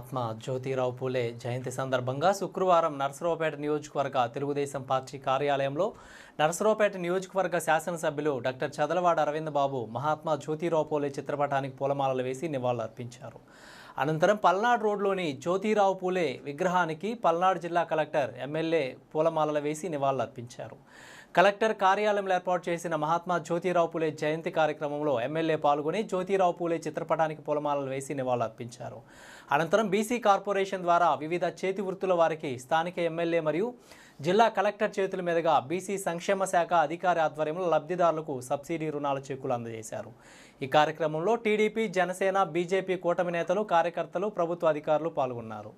మహాత్మా జ్యోతిరావు పూలే జయంతి సందర్భంగా శుక్రవారం నరసరావుపేట నియోజకవర్గ తెలుగుదేశం పార్టీ కార్యాలయంలో నరసరావుపేట నియోజకవర్గ శాసనసభ్యులు డాక్టర్ చదలవాడ అరవింద్ బాబు మహాత్మా జ్యోతిరావు పూలే చిత్రపటానికి పూలమాలలు వేసి నివాళులర్పించారు. అనంతరం పల్నాడు రోడ్లోని జ్యోతిరావు పూలే విగ్రహానికి పల్నాడు జిల్లా కలెక్టర్ ఎమ్మెల్యే పూలమాలలు వేసి నివాళులర్పించారు. కలెక్టర్ కార్యాలయంలో ఏర్పాటు చేసిన మహాత్మా జ్యోతిరావు పూలే జయంతి కార్యక్రమంలో ఎమ్మెల్యే పాల్గొని జ్యోతిరావు పూలే చిత్రపటానికి పూలమాలలు వేసి నివాళులర్పించారు. అనంతరం బీసీ కార్పొరేషన్ ద్వారా వివిధ చేతి వృత్తుల వారికి స్థానిక ఎమ్మెల్యే మరియు జిల్లా కలెక్టర్ చేతుల మీదుగా బీసీ సంక్షేమ శాఖ అధికారి ఆధ్వర్యంలో లబ్ధిదారులకు సబ్సిడీ రుణాల చెక్కులు అందజేశారు. ఈ కార్యక్రమంలో టీడీపీ జనసేన బీజేపీ కూటమి నేతలు కార్యకర్తలు ప్రభుత్వ అధికారులు పాల్గొన్నారు.